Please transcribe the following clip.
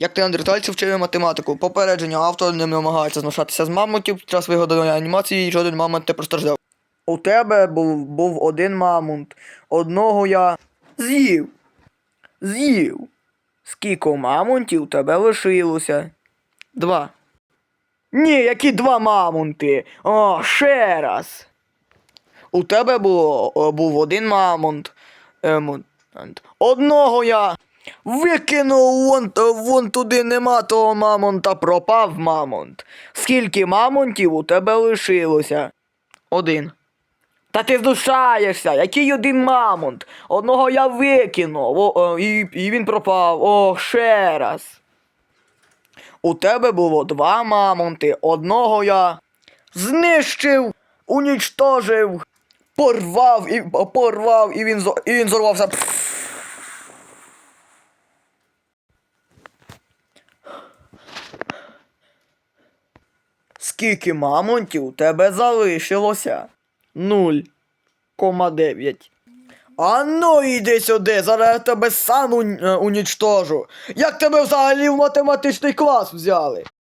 Як неандертальці вчили математику, попередження автор не намагається знущатися з мамонтів під час вигадання анімації, і жоден мамонт не постраждав. У тебе був, був один мамонт. Одного я з'їв. З'їв. Скільки мамонтів у тебе лишилося? Два. Ні, які два мамонти. О, ще раз. У тебе було, був один мамонт. Ем, одного я викинув вон, вон туди нема того мамонта, пропав мамонт. Скільки мамонтів у тебе лишилося? Один. Та ти знущаєшся, який один мамонт? Одного я викинув, о, о, і, і він пропав. О, ще раз. У тебе було два мамонти. Одного я знищив, унічтожив, порвав і порвав, і він, і він зорвався. Скільки мамонтів у тебе залишилося? Нуль. Кома дев'ять. А ну іди сюди, зараз я тебе сам е, унічтожу. Як тебе взагалі в математичний клас взяли?